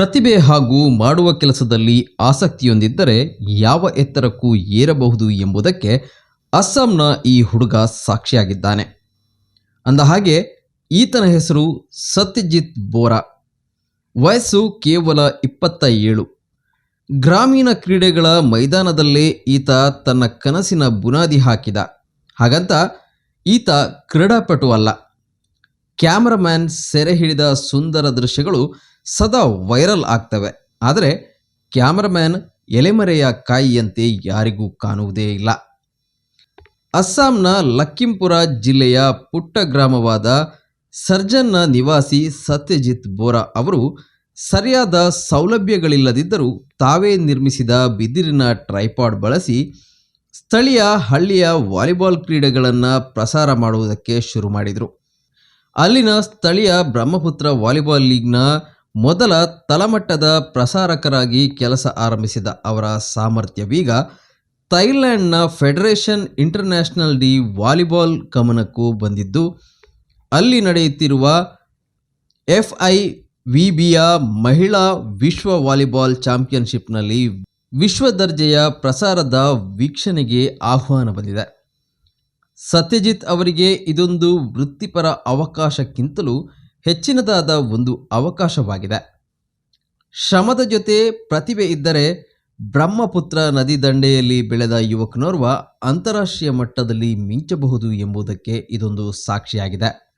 ಪ್ರತಿಭೆ ಹಾಗೂ ಮಾಡುವ ಕೆಲಸದಲ್ಲಿ ಆಸಕ್ತಿಯೊಂದಿದ್ದರೆ ಯಾವ ಎತ್ತರಕ್ಕೂ ಏರಬಹುದು ಎಂಬುದಕ್ಕೆ ಅಸ್ಸಾಂನ ಈ ಹುಡುಗ ಸಾಕ್ಷಿಯಾಗಿದ್ದಾನೆ. ಅಂದಹಾಗೆ ಈತನ ಹೆಸರು ಸತ್ಯಜಿತ್ ಬೋರಾ. ವಯಸ್ಸು ಕೇವಲ ಇಪ್ಪತ್ತ ಏಳು ಗ್ರಾಮೀಣ ಕ್ರೀಡೆಗಳ ಮೈದಾನದಲ್ಲೇ ಈತ ತನ್ನ ಕನಸಿನ ಬುನಾದಿ ಹಾಕಿದ. ಹಾಗಂತ ಈತ ಕ್ರೀಡಾಪಟು ಅಲ್ಲ. ಕ್ಯಾಮರಾಮ್ಯಾನ್ ಸೆರೆ ಹಿಡಿದ ಸುಂದರ ದೃಶ್ಯಗಳು ಸದಾ ವೈರಲ್ ಆಗ್ತವೆ. ಆದರೆ ಕ್ಯಾಮರಾಮ್ಯಾನ್ ಎಲೆಮರೆಯ ಕಾಯಿಯಂತೆ ಯಾರಿಗೂ ಕಾಣುವುದೇ ಇಲ್ಲ. ಅಸ್ಸಾಂನ ಲಕ್ಕಿಂಪುರ ಜಿಲ್ಲೆಯ ಪುಟ್ಟ ಗ್ರಾಮವಾದ ಸರ್ಜನ್ನ ನಿವಾಸಿ ಸತ್ಯಜಿತ್ ಬೋರಾ ಅವರು ಸರಿಯಾದ ಸೌಲಭ್ಯಗಳಿಲ್ಲದಿದ್ದರೂ ತಾವೇ ನಿರ್ಮಿಸಿದ ಬಿದಿರಿನ ಟ್ರೈಪಾಡ್ ಬಳಸಿ ಸ್ಥಳೀಯ ಹಳ್ಳಿಯ ವಾಲಿಬಾಲ್ ಕ್ರೀಡೆಗಳನ್ನು ಪ್ರಸಾರ ಮಾಡುವುದಕ್ಕೆ ಶುರು ಮಾಡಿದರು. ಅಲ್ಲಿನ ಸ್ಥಳೀಯ ಬ್ರಹ್ಮಪುತ್ರ ವಾಲಿಬಾಲ್ ಲೀಗ್ನ ಮೊದಲ ತಳಮಟ್ಟದ ಪ್ರಸಾರಕರಾಗಿ ಕೆಲಸ ಆರಂಭಿಸಿದ ಅವರ ಸಾಮರ್ಥ್ಯವೀಗ ಥೈಲ್ಯಾಂಡ್ನ ಫೆಡರೇಷನ್ ಇಂಟರ್ನ್ಯಾಷನಲ್ ಡಿ ವಾಲಿಬಾಲ್ ಗಮನಕ್ಕೂ ಬಂದಿದ್ದು, ಅಲ್ಲಿ ನಡೆಯುತ್ತಿರುವ ಎಫ್ ಐ ವಿ ಬಿಯ ಮಹಿಳಾ ವಿಶ್ವ ವಾಲಿಬಾಲ್ ಚಾಂಪಿಯನ್ಶಿಪ್ನಲ್ಲಿ ವಿಶ್ವ ದರ್ಜೆಯ ಪ್ರಸಾರದ ವೀಕ್ಷಣೆಗೆ ಆಹ್ವಾನ ಬಂದಿದೆ. ಸತ್ಯಜಿತ್ ಅವರಿಗೆ ಇದೊಂದು ವೃತ್ತಿಪರ ಅವಕಾಶಕ್ಕಿಂತಲೂ ಹೆಚ್ಚಿನದಾದ ಒಂದು ಅವಕಾಶವಾಗಿದೆ. ಶ್ರಮದ ಜೊತೆ ಪ್ರತಿಭೆ ಇದ್ದರೆ ಬ್ರಹ್ಮಪುತ್ರ ನದಿ ದಂಡೆಯಲ್ಲಿ ಬೆಳೆದ ಯುವಕನೋರ್ವ ಅಂತಾರಾಷ್ಟ್ರೀಯ ಮಟ್ಟದಲ್ಲಿ ಮಿಂಚಬಹುದು ಎಂಬುದಕ್ಕೆ ಇದೊಂದು ಸಾಕ್ಷಿಯಾಗಿದೆ.